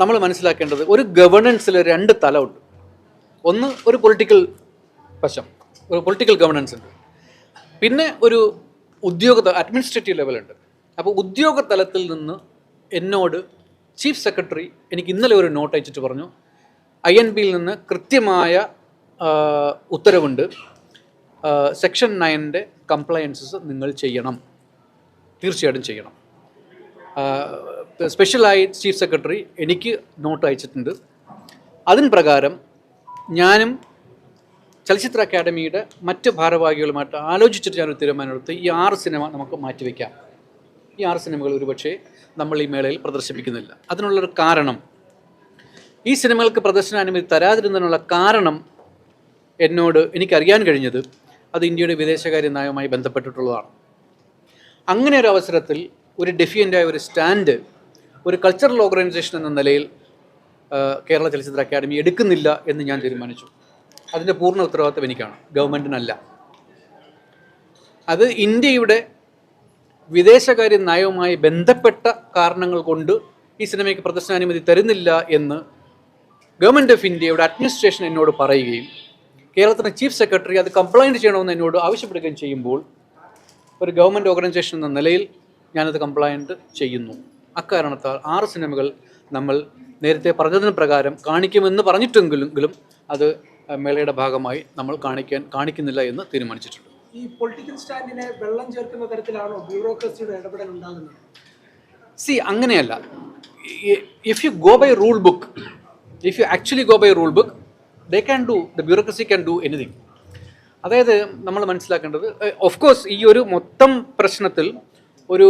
നമ്മൾ മനസ്സിലാക്കേണ്ടത് ഒരു ഗവേണൻസിൽ രണ്ട് തലമുണ്ട് ഒന്ന് ഒരു പൊളിറ്റിക്കൽ വശം ഒരു പൊളിറ്റിക്കൽ ഗവേണൻസ് ഉണ്ട്. പിന്നെ ഒരു ഉദ്യോഗ അഡ്മിനിസ്ട്രേറ്റീവ് ലെവലുണ്ട് അപ്പോൾ ഉദ്യോഗ തലത്തിൽ നിന്ന് എന്നോട് ചീഫ് സെക്രട്ടറി എനിക്ക് ഇന്നലെ ഒരു നോട്ട് അയച്ചിട്ട് പറഞ്ഞു. ഐ എൻ ബിയിൽ നിന്ന് കൃത്യമായ ഉത്തരവുണ്ട്. സെക്ഷൻ നയന്റെ കംപ്ലയൻസസ് നിങ്ങൾ ചെയ്യണം. തീർച്ചയായിട്ടും ചെയ്യണം. സ്പെഷ്യലായി ചീഫ് സെക്രട്ടറി എനിക്ക് നോട്ട് അയച്ചിട്ടുണ്ട്. അതിന് പ്രകാരം ഞാനും ചലച്ചിത്ര അക്കാദമിയുടെ മറ്റ് ഭാരവാഹികളുമായിട്ട് ആലോചിച്ചിട്ട് ഞാനൊരു തീരുമാനമെടുത്ത് ഈ ആറ് സിനിമ നമുക്ക് മാറ്റിവെക്കാം. ഈ ആറ് സിനിമകൾ ഒരുപക്ഷെ നമ്മൾ ഈ മേളയിൽ പ്രദർശിപ്പിക്കുന്നില്ല. അതിനുള്ളൊരു കാരണം ഈ സിനിമകൾക്ക് പ്രദർശന അനുമതി തരാതിരുന്നതിനുള്ള കാരണം എന്നോട് എനിക്കറിയാൻ കഴിഞ്ഞത് അത് ഇന്ത്യയുടെ വിദേശകാര്യ നയവുമായി ബന്ധപ്പെട്ടിട്ടുള്ളതാണ്. അങ്ങനെ ഒരു അവസരത്തിൽ ഒരു ഡെഫിയന്റായ ഒരു സ്റ്റാൻഡ് ഒരു കൾച്ചറൽ ഓർഗനൈസേഷൻ എന്ന നിലയിൽ കേരള ചലച്ചിത്ര അക്കാദമി എടുക്കുന്നില്ല എന്ന് ഞാൻ തീരുമാനിച്ചു. അതിന്റെ പൂർണ ഉത്തരവാദിത്വം എനിക്കാണ്. ഗവൺമെന്റിനല്ല അത് ഇന്ത്യയുടെ വിദേശകാര്യ നയവുമായി ബന്ധപ്പെട്ട കാരണങ്ങൾ കൊണ്ട് ഈ സിനിമയ്ക്ക് പ്രദർശനാനുമതി തരുന്നില്ല എന്ന് ഗവൺമെന്റ് ഓഫ് ഇന്ത്യയുടെ അഡ്മിനിസ്ട്രേഷൻ എന്നോട് പറയുകയും കേരളത്തിന്റെ ചീഫ് സെക്രട്ടറി അത് കംപ്ലൈന്റ് ചെയ്യണമെന്ന് എന്നോട് ആവശ്യപ്പെടുകയും ചെയ്യുമ്പോൾ ഒരു ഗവൺമെന്റ് ഓർഗനൈസേഷൻ എന്ന നിലയിൽ ഞാനത് കംപ്ലൈന്റ് ചെയ്യുന്നു. അക്കാരണത്താൽ ആറ് സിനിമകൾ നമ്മൾ നേരത്തെ പറഞ്ഞതിന് പ്രകാരം കാണിക്കുമെന്ന് പറഞ്ഞിട്ടെങ്കിലും അത് മേളയുടെ ഭാഗമായി നമ്മൾ കാണിക്കാൻ കാണിക്കുന്നില്ല എന്ന് തീരുമാനിച്ചിട്ടുണ്ട്. ഈ പൊളിറ്റിക്കൽ സ്റ്റാൻഡിനെ വെള്ളം ചേർക്കുന്ന തരത്തിലാണോ ബ്യൂറോക്രസിയുടെ ഇടപെടൽ ഉണ്ടാകുന്നത്? സി അങ്ങനെയല്ല. If you go by rule book if you actually go by rule book they can do the bureaucracy can do anything അതായത് നമ്മൾ മനസ്സിലാക്കേണ്ടത് ഓഫ് കോഴ്സ് ഈ ഒരു മൊത്തം പ്രശ്നത്തിൽ ഒരു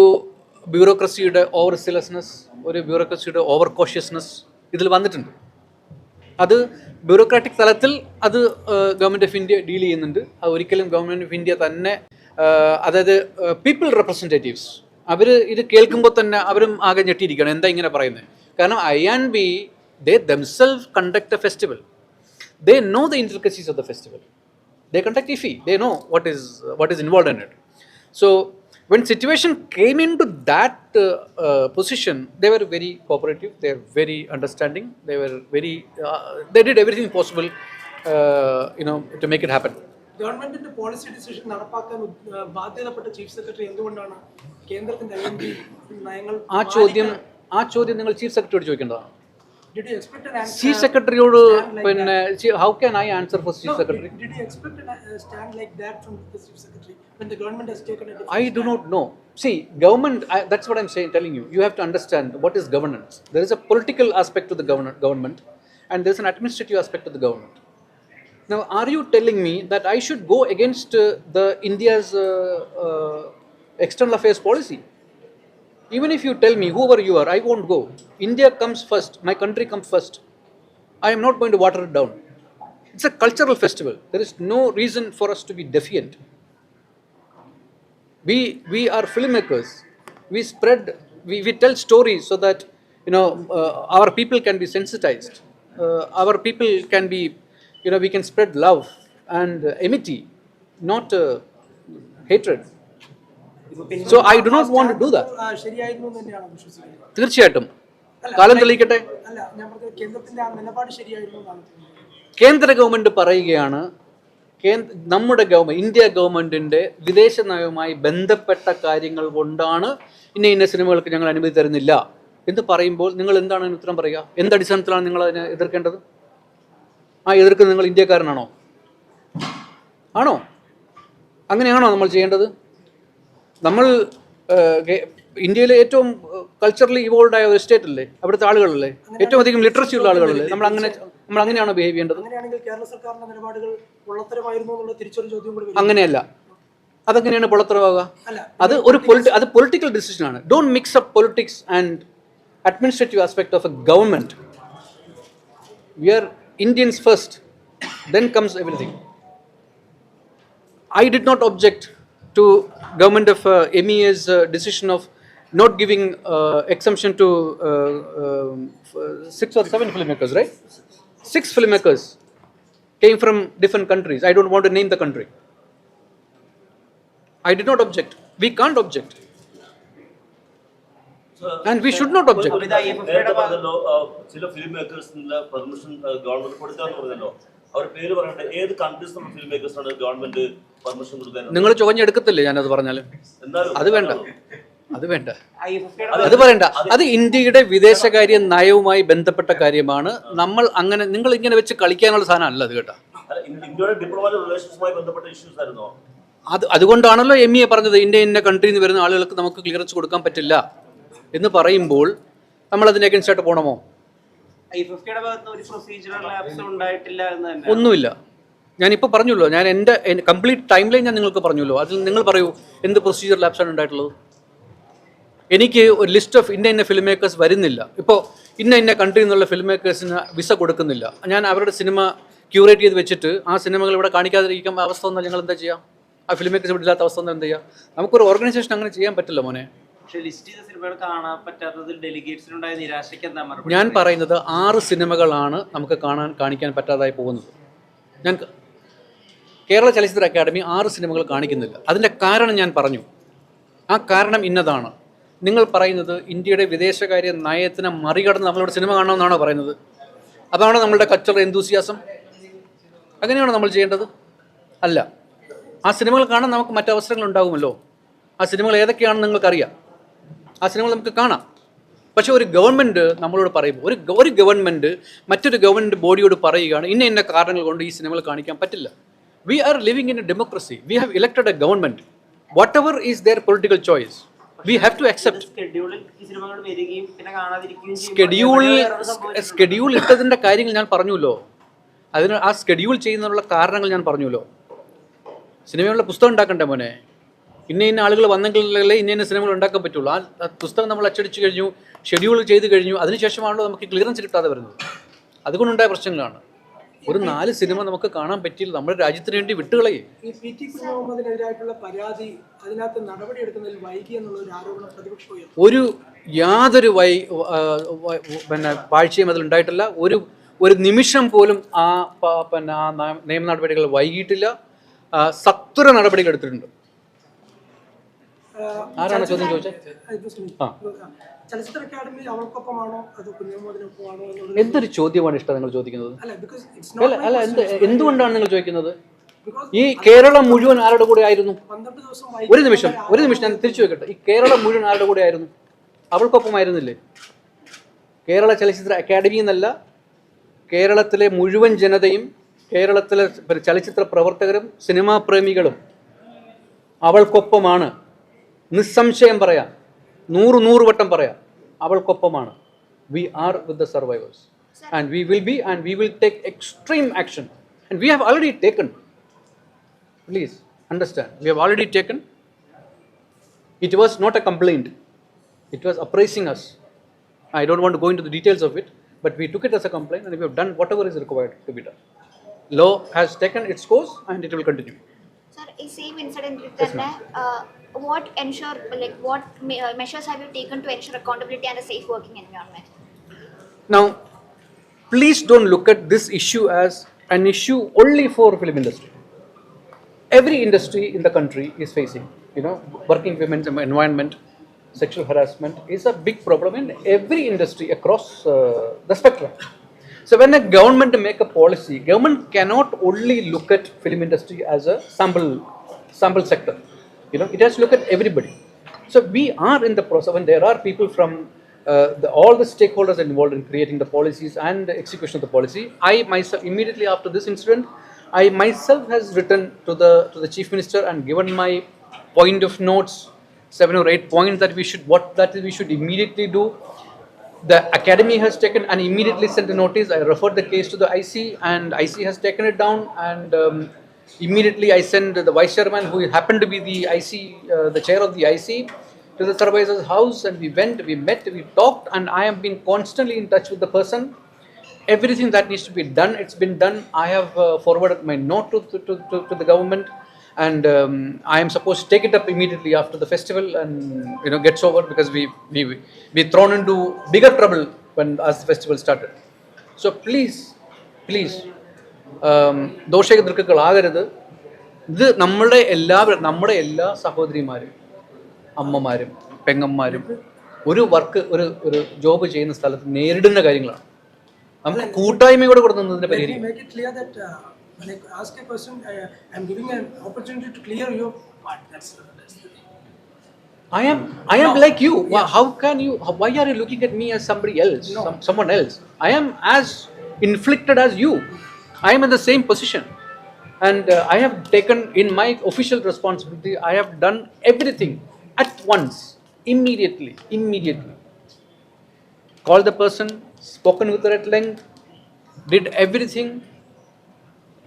ബ്യൂറോക്രസിയുടെ ഓവർ സിലസ്നെസ് ഒരു ബ്യൂറോക്രസിയുടെ ഓവർ കോഷ്യസ്നെസ് ഇതിൽ വന്നിട്ടുണ്ട്. അത് ബ്യൂറോക്രാറ്റിക് തലത്തിൽ അത് ഗവൺമെന്റ് ഓഫ് ഇന്ത്യ ഡീൽ ചെയ്യുന്നുണ്ട്. അത് ഒരിക്കലും ഗവൺമെന്റ് ഓഫ് ഇന്ത്യ തന്നെ അതായത് പീപ്പിൾ റെപ്രസെന്റേറ്റീവ്സ് അവർ ഇത് കേൾക്കുമ്പോൾ തന്നെ അവരും ആകെ ഞെട്ടിയിരിക്കുകയാണ്. എന്താ ഇങ്ങനെ പറയുന്നത്? കാരണം I and B they themselves conduct a festival they know the intricacies of the festival they conduct if they know what is what is involve in it So when situation came into that uh, uh, position, they were very cooperative. They were very understanding. They were very. Uh, they did everything possible, uh, you know, to make it happen. ഗവൺമെന്റിന്റെ policy decision നടപ്പാക്കാൻ ബാധ്യതപ്പെട്ട chief secretary എന്തുകൊണ്ടാണ് കേന്ദ്രത്തിന്റെ നയങ്ങൾ ആ ചോദ്യം ആ ചോദ്യം നിങ്ങൾ ചീഫ് സെക്രട്ടറിയോട് ചോദിക്കേണ്ടതാണ് Did you expect an answer? Secretary would, like when, uh, how can I answer for Chief no, Secretary? Did, did, you expect a uh, stand like that from the Chief Secretary when the government has taken a I do stand? not know. See, government, I, that's what I'm saying, telling you. You have to understand what is governance. There is a political aspect to the government, government and there's an administrative aspect to the government. Now, are you telling me that I should go against uh, the India's uh, uh external affairs policy? Even if you tell me whoever you are, I won't go. India comes first. My country comes first. I am not going to water it down. It's a cultural festival. There is no reason for us to be defiant we we are filmmakers we spread we, we tell stories so that you know uh, our people can be sensitized uh, our people can be you know we can spread love and uh, amity not uh, hatred so I do not want to do that. ആ, തന്നെയാണ് വിശ്വസിക്കുന്നത്. തീർച്ചയായിട്ടും. കാലം തെളിയിക്കട്ടെ. കേന്ദ്ര government പറയുകയാണ് നമ്മുടെ government India ഗവൺമെന്റിന്റെ വിദേശ നയവുമായി ബന്ധപ്പെട്ട കാര്യങ്ങൾ കൊണ്ടാണ് ഇന്ന ഇന്ന സിനിമകൾക്ക് ഞങ്ങൾ അനുമതി തരുന്നില്ല എന്ന് പറയുമ്പോൾ നിങ്ങൾ എന്താണ് അതിന് ഉത്തരം പറയുക? എന്ത് അടിസ്ഥാനത്തിലാണ് നിങ്ങൾ അതിനെ എതിർക്കേണ്ടത്? ആ എതിർക്കുന്നത് നിങ്ങൾ ഇന്ത്യക്കാരനാണോ? ആണോ? അങ്ങനെയാണോ നമ്മൾ ചെയ്യേണ്ടത്? നമ്മൾ ഇന്ത്യയിലെ ഏറ്റവും കൾച്ചറലി ഇവോൾവ് ആയ ഒരു സ്റ്റേറ്റ് അല്ലേ? അവിടുത്തെ ആളുകളല്ലേ? ഏറ്റവും അധികം ലിറ്ററസി ഉള്ള ആളുകളല്ലേ? നമ്മൾ അങ്ങനെ നമ്മൾ അങ്ങനെയാണ് ബിഹേവ് ചെയ്യേണ്ടത്? അങ്ങനെയല്ല. അതെങ്ങനെയാണ് പൊളത്തരവാകുക അത് ഒരു പൊളിറ്റി അത് പൊളിറ്റിക്കൽ ഡിസിഷൻ ആണ്. Don't mix up politics and administrative aspect of a government we are Indians first then comes everything I did not object to government of uh, MEA's uh, decision of not giving uh, exemption to uh, um, f- six or seven filmmakers, right? Six filmmakers came from different countries. I don't want to name the country. I did not object. We can't object. And we should not object. ഒരു- ഒരു- നേരത്തെ പറഞ്ഞല്ലോ ആ, ചില film മേക്കേഴ്സിനുള്ള permission government കൊടുക്കാന്ന് പറഞ്ഞല്ലോ അവരുടെ പേര് പറയട്ടെ ഏത് കൺട്രീസ് നമ്മൾ ഫിലിം മേക്കേഴ്സിനാണ് ഗവൺമെന്റ് പെർമിഷൻ കൊടുക്കാൻ നിങ്ങൾ ചുവഞ്ഞെടുക്കത്തില്ലേ ഞാനത് പറഞ്ഞാൽ അത് വേണ്ട. അത് വേണ്ട. അത് പറയണ്ട. അത് ഇന്ത്യയുടെ വിദേശകാര്യ നയവുമായി ബന്ധപ്പെട്ട കാര്യമാണ്. നമ്മൾ അങ്ങനെ നിങ്ങൾ ഇങ്ങനെ വെച്ച് കളിക്കാനുള്ള സാധനം അല്ല അത് കേട്ടോ. അല്ല, ഇന്ത്യയുടെ ഡിപ്ലോമാറ്റിക് റിലേഷൻസുമായി ബന്ധപ്പെട്ട ഇഷ്യൂസ് ആയിരുന്നോ? അത് അതുകൊണ്ടാണല്ലോ എം ഇ എ പറഞ്ഞത് ഇന്ത്യ ഇന്ന കൺട്രിയിൽ നിന്ന് വരുന്ന ആളുകൾക്ക് നമുക്ക് ക്ലിയറൻസ് കൊടുക്കാൻ പറ്റില്ല. എന്ന് പറയുമ്പോൾ നമ്മൾ അതിന് അഗൻസ്റ്റായിട്ട് ആയിട്ട് പോകണമോ ഒന്നുമില്ല. ഞാനിപ്പോൾ പറഞ്ഞല്ലോ ഞാൻ എന്റെ കംപ്ലീറ്റ് ടൈം ലൈൻ ഞാൻ നിങ്ങൾക്ക് പറഞ്ഞല്ലോ അതിൽ നിങ്ങൾ പറയൂ എന്ത് പ്രൊസീജിയർ ലാപ്സാണ് ഉണ്ടായിട്ടുള്ളത്? എനിക്ക് ഒരു ലിസ്റ്റ് ഓഫ് ഇന്ന ഇന്ന ഫിലിം മേക്കേഴ്സ് വരുന്നില്ല. ഇപ്പോൾ ഇന്ന ഇന്ന കൺട്രിയിൽ നിന്നുള്ള ഫിലിം മേക്കേഴ്സിന് വിസ കൊടുക്കുന്നില്ല. ഞാൻ അവരുടെ സിനിമ ക്യൂറേറ്റ് ചെയ്ത് വെച്ചിട്ട് ആ സിനിമകൾ ഇവിടെ കാണിക്കാതിരിക്കുമ്പോൾ അവസ്ഥ വന്നാൽ ഞങ്ങൾ എന്താ ചെയ്യാം? ആ ഫിലിം മേക്കേഴ്സ് ഇവിടെ ഇല്ലാത്ത അവസ്ഥ വന്നാൽ എന്താ ചെയ്യാം? നമുക്കൊരു ഓർഗനൈസേഷൻ അങ്ങനെ ചെയ്യാൻ പറ്റില്ല മോനെ. ഞാൻ പറയുന്നത് ആറ് സിനിമകളാണ് നമുക്ക് കാണാൻ കാണിക്കാൻ പറ്റാതായി പോകുന്നത്. ഞാൻ കേരള ചലച്ചിത്ര അക്കാദമി ആറ് സിനിമകൾ കാണിക്കുന്നില്ല. അതിന്റെ കാരണം ഞാൻ പറഞ്ഞു. ആ കാരണം ഇന്നതാണ്. നിങ്ങൾ പറയുന്നത് ഇന്ത്യയുടെ വിദേശകാര്യ നയത്തിനെ മറികടന്ന് നമ്മളിവിടെ സിനിമ കാണണമെന്നാണോ പറയുന്നത്? അതാണ് നമ്മളുടെ കൾച്ചറൽ എന്തൂസിയാസം? അങ്ങനെയാണോ നമ്മൾ ചെയ്യേണ്ടത്? അല്ല. ആ സിനിമകൾ കാണാൻ നമുക്ക് മറ്റവസരങ്ങൾ ഉണ്ടാകുമല്ലോ ആ സിനിമകൾ ഏതൊക്കെയാണെന്ന് നിങ്ങൾക്കറിയാം. ആ സിനിമകൾ നമുക്ക് കാണാം. പക്ഷേ ഒരു ഗവൺമെന്റ് നമ്മളോട് പറയുമ്പോൾ ഒരു ഒരു ഗവൺമെന്റ് മറ്റൊരു ഗവൺമെന്റ് ബോഡിയോട് പറയുകയാണ് ഇന്ന ഇന്ന കാരണങ്ങൾ കൊണ്ട് ഈ സിനിമകൾ കാണിക്കാൻ പറ്റില്ല. We are living in a democracy we have elected a government. Whatever ever is political political choice we have to accept സ്കെഡ്യൂളിൽ ഈ സിനിമകൾ വരികയും പിന്നെ കാണാതിരിക്കുകയും ചെയ്യുമ്പോൾ സ്കെഡ്യൂൾ സ്കെഡ്യൂൾ ഇട്ടതിന്റെ കാര്യങ്ങൾ ഞാൻ പറഞ്ഞുല്ലോ അതിന് ആ സ്കെഡ്യൂൾ ചെയ്യുന്നതിനുള്ള കാരണങ്ങൾ ഞാൻ പറഞ്ഞുല്ലോ സിനിമയുള്ള പുസ്തകം ഉണ്ടാക്കണ്ടേ മോനെ? ഇന്ന ഇന്ന ആളുകൾ വന്നെങ്കിലല്ലേ ഇന്ന ഇന്ന സിനിമകൾ ഉണ്ടാക്കാൻ പറ്റുള്ളൂ. ആ പുസ്തകം നമ്മൾ അച്ചടിച്ചു കഴിഞ്ഞു ഷെഡ്യൂൾ ചെയ്ത് കഴിഞ്ഞു അതിനുശേഷമാണല്ലോ നമുക്ക് ക്ലിയറൻസ് കിട്ടാതെ വരുന്നത്. അതുകൊണ്ടുണ്ടായ പ്രശ്നങ്ങളാണ്. ഒരു നാല് സിനിമ നമുക്ക് കാണാൻ പറ്റിയില്ല. നമ്മുടെ രാജ്യത്തിന് വേണ്ടി വിട്ടുകളയും. ഈ പി ടി കുഞ്ഞുമുഹമ്മദിനെതിരായിട്ടുള്ള പരാതി അതിനകത്ത് നടപടി എടുക്കുന്നതിൽ വൈകി എന്നുള്ള ഒരു ആരോപണം പ്രതിപക്ഷം ഒരു യാതൊരു വൈ പിന്നെ പാഴ്ചയും അതിലുണ്ടായിട്ടില്ല ഒരു ഒരു നിമിഷം പോലും ആ പിന്നെ ആ നിയമ നടപടികൾ വൈകിട്ടില്ല സത്വര നടപടികൾ എടുത്തിട്ടുണ്ട്. ആരാണ് ചോദ്യം ചോദിച്ചത്. ചലച്ചിത്ര അക്കാദമി അവൾക്കൊപ്പമാണോ അതോ കുഞ്ഞുമുഹമ്മദിനൊപ്പമാണോ എന്നുള്ളത് എന്തൊരു ചോദ്യമാണ് ഇഷ്ടം നിങ്ങൾ ചോദിക്കുന്നത്? അല്ല അല്ല എന്ത് എന്തുകൊണ്ടാണ് നിങ്ങൾ ചോദിക്കുന്നത്? ഈ കേരളം മുഴുവൻ ആരുടെ കൂടെ ആയിരുന്നു? ഒരു നിമിഷം ഒരു നിമിഷം ഞാൻ തിരിച്ചു വെക്കട്ടെ. ഈ കേരളം മുഴുവൻ ആരുടെ കൂടെ ആയിരുന്നു? അവൾക്കൊപ്പമായിരുന്നില്ലേ? കേരള ചലച്ചിത്ര അക്കാദമി എന്നല്ല കേരളത്തിലെ മുഴുവൻ ജനതയും കേരളത്തിലെ ചലച്ചിത്ര പ്രവർത്തകരും സിനിമാ പ്രേമികളും അവൾക്കൊപ്പമാണ്. നിസ്സംശയം പറയാം നൂറ് നൂറ് വട്ടം പറയാം അവൾക്കൊപ്പമാണ് we are with the survivors and we will be and we will take extreme action and we have already taken please understand we have already taken it was not a complaint it was appraising us i don't want to go into the details of it but we took it as a complaint and we have done whatever is required to be done law has taken its course and it will continue Sir, ഈ same ഇൻസിഡന്റിൽ what ensure like what uh, measures have you taken to ensure accountability and a safe working environment? Now, please don't look at this issue as an issue only for film industry. Every industry in the country is facing, you know, working women's environment, sexual harassment is a big problem in every industry across uh, the spectrum. So when a government make a policy, government cannot only look at film industry as a sample sample sector you know it has to look at everybody so we are in the process and there are people from uh, the, all the stakeholders involved in creating the policies and the execution of the policy. I myself, immediately after this incident, I myself has written to the to the chief minister and given my point of notes, seven or eight points that we should what that we should immediately do. The academy has taken and immediately sent a notice. I referred the case to the IC and IC has taken it down and. Um, Immediately, I sent the vice chairman, who happened to be the IC, uh, the chair of the IC, to the supervisor's house, and we went, we met, we talked, and I have been constantly in touch with the person. Everything that needs to be done, it's been done. I have uh, forwarded my note to, to, to, to the government, and um, I am supposed to take it up immediately after the festival, and you know gets over because we we we thrown into bigger trouble when as the festival started. So please, please, ദോഷകൃത്തുക്കളാകരുത് ഇത് നമ്മളുടെ എല്ലാവരും നമ്മുടെ എല്ലാ സഹോദരിമാരും അമ്മമാരും പെങ്ങന്മാരും ഒരു work ഒരു ഒരു ജോബ് ചെയ്യുന്ന സ്ഥലത്ത് നേരിടുന്ന കാര്യങ്ങളാണ് നമുക്ക് കൂട്ടായ്മയോടെ കൂടെ നിന്നതിനെ പരിഹരിക്കും uh, when I ask a question, I, I'm giving an opportunity to clear your part. That's, that's the thing. I am I am like you. Yeah. How can you? how- Why are you looking at me as somebody else? no. Some, someone else. I am as inflicted as you. I am in the same position, and uh, I have taken in my official responsibility. I have done everything at once, immediately, immediately. Called the person, spoken with her at length, did everything.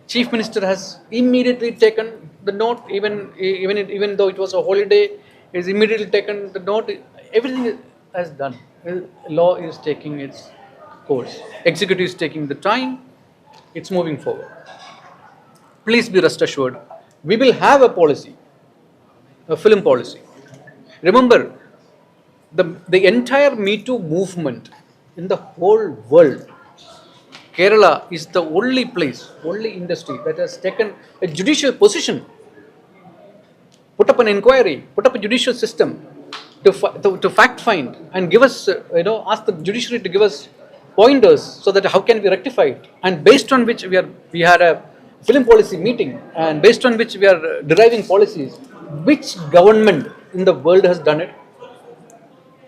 Chief Minister has immediately taken the note, even even it, even though it was a holiday, is immediately taken the note. Everything has done. Law is taking its course. Executive is taking the time. It's moving forward. Please be rest assured, we will have a policy, a film policy. Remember, the the entire Me Too movement in the whole world Kerala is the only place, only industry that has taken a judicial position, put up an inquiry, put up a judicial system to, to, to fact find and give us, you know, ask the judiciary to give us pointers so that how can we rectify it. And based on which we are, we had a film policy meeting and based on which we are uh, deriving policies. Which government in the world has done it?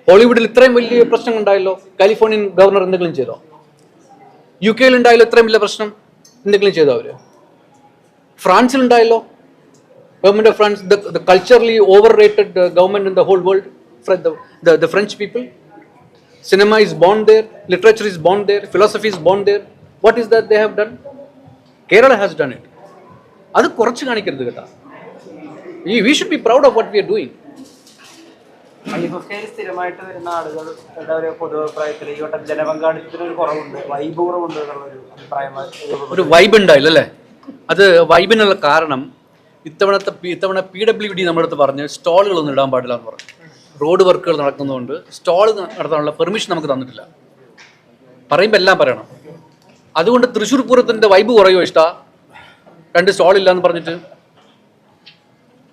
ഹോളിവുഡിൽ ഇത്രയും വലിയ പ്രശ്നം ഉണ്ടായല്ലോ Californian governor എന്തെങ്കിലും ചെയ്തോ U കെയിൽ ഉണ്ടായല്ലോ ഇത്രയും വലിയ പ്രശ്നം എന്തെങ്കിലും ചെയ്തോ അവര് ഫ്രാൻസിൽ ഉണ്ടായല്ലോ government of France the culturally overrated government in the whole world the French people Cinema is born there literature is born there philosophy is born there what is that they have done Kerala has done it അത് കുറച്ച് കാണിക്കരുത് കേട്ടോ. ഈ we should be proud of what we are doing സ്ഥിരമായിട്ട് വരുന്ന ആളുകൾ എന്താ പറയുക പൊതുഅഭിപ്രായത്തിൽ ഈ വട്ടം ജനപങ്കാളിത്തത്തിന് ഒരു കുറവുണ്ട് വൈബ് കുറവുണ്ട് എന്നുള്ളൊരു അഭിപ്രായം ഒരു വൈബ് ഉണ്ടായില്ല അല്ലേ? അത് വൈബിനുള്ള കാരണം ഇത്തവണത്തെ ഇത്തവണ പി ഡബ്ല്യു ഡി നമ്മുടെ അടുത്ത് പറഞ്ഞ് സ്റ്റാളുകളൊന്നും ഇടാൻ പാടില്ല എന്ന് പറഞ്ഞു. റോഡ് വർക്കുകൾ നടക്കുന്നതുകൊണ്ട് സ്റ്റോൾ നടത്താനുള്ള പെർമിഷൻ നമുക്ക് തന്നിട്ടില്ല. പറയുമ്പോൾ എല്ലാം പറയണം. അതുകൊണ്ട് തൃശ്ശൂർ പൂരത്തിന്റെ വൈബ് കുറയോ ഇഷ്ട? രണ്ട് എന്ന് പറഞ്ഞിട്ട്?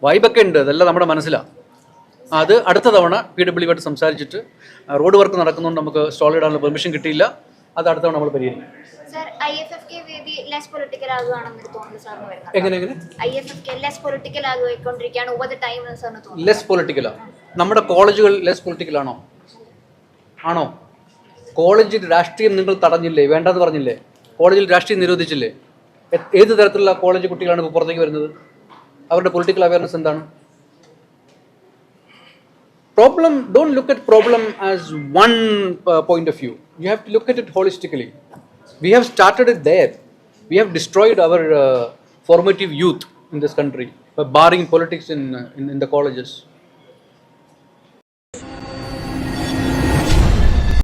വൈബൊക്കെ ഉണ്ട്. അതെല്ലാം നമ്മുടെ മനസ്സിലാണ് അത് അടുത്ത തവണ പി ഡബ്ല്യു ആയിട്ട് സംസാരിച്ചിട്ട് റോഡ് വർക്ക് നടക്കുന്നതുകൊണ്ട് നമുക്ക് സ്റ്റാൾ ഇടാനുള്ള പെർമിഷൻ കിട്ടിയില്ല. അത് അടുത്ത തവണ നമ്മൾ പരിഹരിക്കും. ഐ എഫ് എഫ് കെ വേദി ലെസ് പൊളിറ്റിക്കൽ ആകുകയാണെന്ന് തോന്നുന്നു സാറിന് വരുന്നത് എങ്ങനെ എങ്ങനെ? I F F K less political ആയിക്കൊണ്ടിരിക്കുകയാണ് ഓവർ ദ ടൈം എന്ന് സാറിന് തോന്നുന്നു. ലെസ് പൊളിറ്റിക്കലാ നമ്മുടെ കോളേജുകൾ ലെസ് പൊളിറ്റിക്കൽ ആണോ? ആണോ? കോളേജിൽ രാഷ്ട്രീയം നിങ്ങൾ തടഞ്ഞില്ലേ? വേണ്ടെന്ന് പറഞ്ഞില്ലേ? കോളേജിൽ രാഷ്ട്രീയം നിരോധിച്ചില്ലേ? ഏത് തരത്തിലുള്ള കോളേജ് കുട്ടികളാണ് ഇപ്പോൾ പുറത്തേക്ക് വരുന്നത്? അവരുടെ പൊളിറ്റിക്കൽ അവയർനെസ് എന്താണ്? Problem don't look at problem as one point of view you have to look at it We have started it there. We have destroyed our uh, formative youth in this country by barring politics in, uh, in, in the colleges.